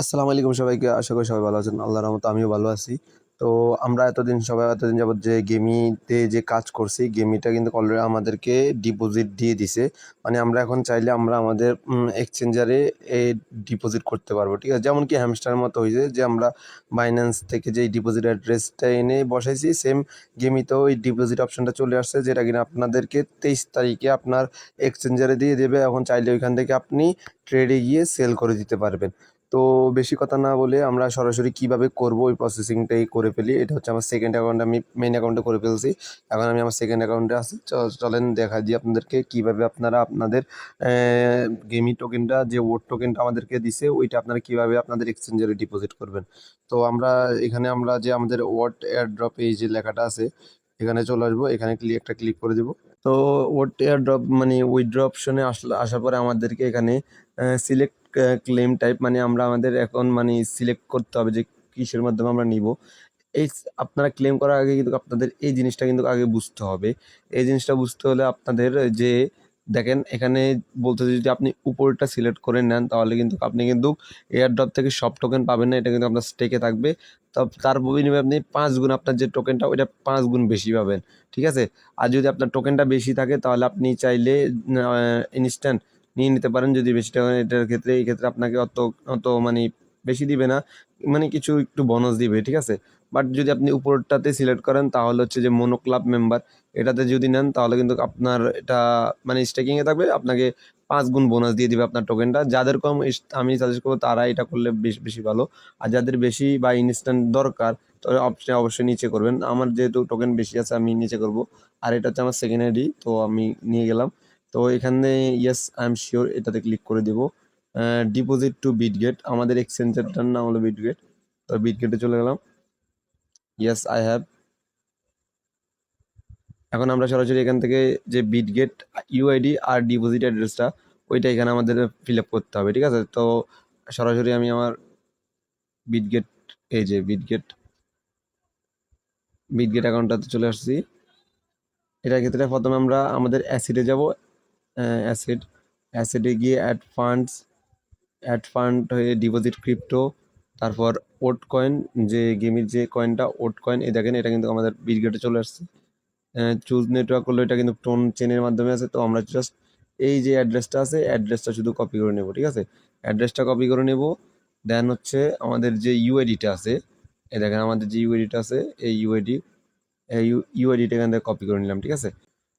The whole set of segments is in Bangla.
আসসালামু আলাইকুম সবাইকে, আশা করি সবাই ভালো আছেন। আল্লাহর রহমতে আমিও ভালো আছি। তো আমরা এতদিন সবাই এতদিন যাবত যে গেমিতে যে কাজ করছি, গেমিটা কিন্তু অলরেডি আমাদেরকে ডিপোজিট দিয়ে দিছে। মানে আমরা এখন চাইলে আমরা আমাদের এক্সচেঞ্জারে ডিপোজিট করতে পারব, ঠিক আছে? যেমন কি হ্যামস্টারের মতো হয়েছে যে আমরা বাইন্যান্স থেকে যে ডিপোজিট অ্যাড্রেসটা এনে বসাইছি সেম গেমিতেও ওই ডিপোজিট অপশনটা চলে আসছে, যেটা কিনা আপনাদেরকে তেইশ তারিখে আপনার এক্সচেঞ্জারে দিয়ে দেবে। এখন চাইলে ওইখান থেকে আপনি ট্রেডে গিয়ে সেল করে দিতে পারবেন। তো বেশি কথা না বলে আমরা সরাসরি কীভাবে করব ওই প্রসেসিংটাই করে ফেলি। এটা হচ্ছে আমার সেকেন্ড অ্যাকাউন্ট আমি মেন অ্যাকাউন্টে করে ফেলছি। এখন আমি আমার সেকেন্ড অ্যাকাউন্টে আসি চলেন দেখা দিই আপনাদেরকে কীভাবে আপনারা আপনাদের গেমি টোকেনটা যে ওট টোকেনটা আমাদেরকে দিছে, ওইটা আপনারা কীভাবে আপনাদের এক্সচেঞ্জারে ডিপোজিট করবেন। তো আমরা এখানে আমরা যে আমাদের ওয়াট এয়ারড্রপ এই যে লেখাটা আছে, এখানে চলে আসব। এখানে ক্লিক একটা ক্লিক করে দেবো। তো ওট এয়ারড্রপ মানে উইথড্র অপশনে আসলে, আসার পরে আমাদেরকে এখানে সিলেক্ট ক্লেম টাইপ মানে আমরা আমাদের এখন মানে সিলেক্ট করতে হবে যে কিসের মাধ্যমে আমরা নিব। এই আপনারা ক্লেম করার আগে কিন্তু আপনাদের এই জিনিসটা কিন্তু আগে বুঝতে হবে। এই জিনিসটা বুঝতে হলে আপনাদের যে দেখেন, এখানে বলতেছে যদি আপনি উপরটা সিলেক্ট করে নেন, তাহলে কিন্তু আপনি কিন্তু এয়ারড্রপ থেকে সব টোকেন পাবেন না, এটা কিন্তু আপনার স্টেকে থাকবে। তার বিনিময়ে আপনি পাঁচ গুণ আপনার যে টোকেনটা ওইটা পাঁচ গুণ বেশি পাবেন, ঠিক আছে? আর যদি আপনার টোকেনটা বেশি থাকে, তাহলে আপনি চাইলে ইনস্ট্যান্ট নিয়ে নিতে পারেন যদি বেশি টাকা এটার ক্ষেত্রে, এই ক্ষেত্রে আপনাকে অত অত মানে বেশি দিবে না। মানে কিছু একটু বোনাস দিবে, ঠিক আছে? বাট যদি আপনি উপরটাতে সিলেক্ট করেন, তাহলে হচ্ছে যে মনো ক্লাব মেম্বার এটাতে যদি নেন, তাহলে কিন্তু আপনার এটা মানে স্টেকিংয়ে থাকবে। আপনাকে পাঁচ গুণ বোনাস দিয়ে দিবে আপনার টোকেনটা যাদের কম আমি সাজেস্ট করব, তারা এটা করলে বেশ, বেশি ভালো। আর যাদের বেশি বা ইনস্ট্যান্ট দরকার তাহলে অপশন অবশ্যই নিচে করবেন। আমার যেহেতু টোকেন বেশি আছে, আমি নিচে করব। আর এটা হচ্ছে আমার সেকেন্ড আইডি তো আমি নিয়ে গেলাম। তো এখানে ইয়েস আই এম শিওর এটাতে ক্লিক করে দিব। ডিপোজিট টু বিটগেট আমাদের এক্সচেঞ্জারটার নাম হলো বিটগেট তো বিটগেটে চলে গেলাম। ইয়েস আই হ্যাভ এখন আমরা সরাসরি এখান থেকে যে বিটগেট ইউআইডি আর ডিপোজিট অ্যাড্রেসটা ওইটা এখানে আমাদের ফিল আপ করতে হবে, ঠিক আছে? তো সরাসরি আমি আমার বিটগেট এই যে বিটগেট বিটগেট অ্যাকাউন্টটাতে চলে আসছি। এটার ক্ষেত্রে প্রথমে আমরা আমাদের অ্যাসিডে যাব। অ্যাসিড অ্যাসিডে গিয়ে অ্যাড ফান্ডস অ্যাড ফান্ড হয়ে ডিপোজিট ক্রিপ্টো তারপর ওট কয়েন যে গেমের যে কয়েনটা ওট কয়েন এই দেখেন, এটা কিন্তু আমাদের বিটগেটে চলে আসছে। চুজ নেটওয়ার্ক করলে এটা কিন্তু টোন চেনের মাধ্যমে আছে তো আমরা জাস্ট এই যে অ্যাড্রেসটা আছে অ্যাড্রেসটা শুধু কপি করে নেব, ঠিক আছে? অ্যাড্রেসটা কপি করে নেব দেন হচ্ছে আমাদের যে ইউআইডিটা আছে, এই দেখেন আমাদের যে ইউআইডিটা আছে, এই ইউআইডি ইউআইডিটা এখান থেকে কপি করে নিলাম, ঠিক আছে?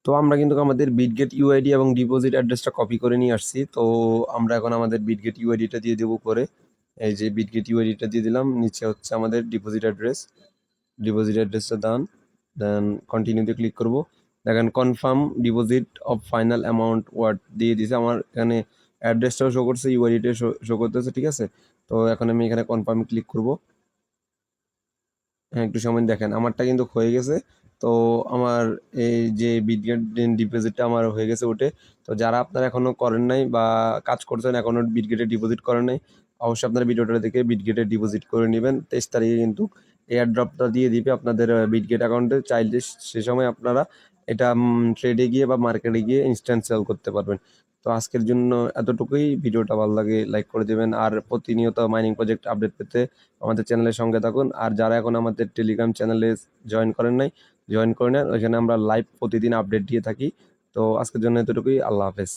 তো আমরা কিন্তু আমাদের বিটগেট ইউআইডি এবং ডিপোজিট অ্যাড্রেসটা কপি করে নিয়ে আসছি। তো আমরা এখন আমাদের বিটগেট ইউআইডিটা দিয়ে দেবো করে এই যে বিটগেট ইউআইডিটা দিয়ে দিলাম, নিচে হচ্ছে আমাদের ডিপোজিট অ্যাড্রেস ডিপোজিট অ্যাড্রেসটা দান দেন কন্টিনিউতে ক্লিক করব। দেখেন confirm deposit of final amount word দিয়ে দিছে। আমার এখানে অ্যাড্রেসটাও শো করছে ইউআইডিটা শো করতেছে, ঠিক আছে? তো এখন আমি এখানে কনফার্মে ক্লিক করব। হ্যাঁ একটু সময় দেখেন। আমারটা কিন্তু হয়ে গেছে। তো আমার এই যে বিটগেট ডিপোজিটটা আমার হয়ে গেছে ওটে। তো যারা আপনারা এখনও করেন নাই বা কাজ করছেন এখনও বিটগেটে ডিপোজিট করেন নাই, অবশ্যই আপনারা ভিডিওটা দেখে বিটগেটে ডিপোজিট করে নেবেন। তেইশ তারিখে কিন্তু এয়ার ড্রপটা দিয়ে দিবে আপনাদের বিটগেট অ্যাকাউন্টে চাইলে সে সময় আপনারা এটা ট্রেডে গিয়ে বা মার্কেটে গিয়ে ইনস্ট্যান্ট সেল করতে পারবেন। তো আজকের জন্য এতটুকুই। ভিডিওটা ভালো লাগে লাইক করে দেবেন। আর প্রতিনিয়ত মাইনিং প্রজেক্ট আপডেট পেতে আমাদের চ্যানেলের সঙ্গে থাকুন। আর যারা এখন আমাদের টেলিগ্রাম চ্যানেলে জয়েন করেন নাই জয়েন করে নেন। ওইখানে আমরা লাইভ প্রতিদিন আপডেট দিয়ে থাকি। তো আজকের জন্য এতটুকুই। আল্লাহ হাফেজ।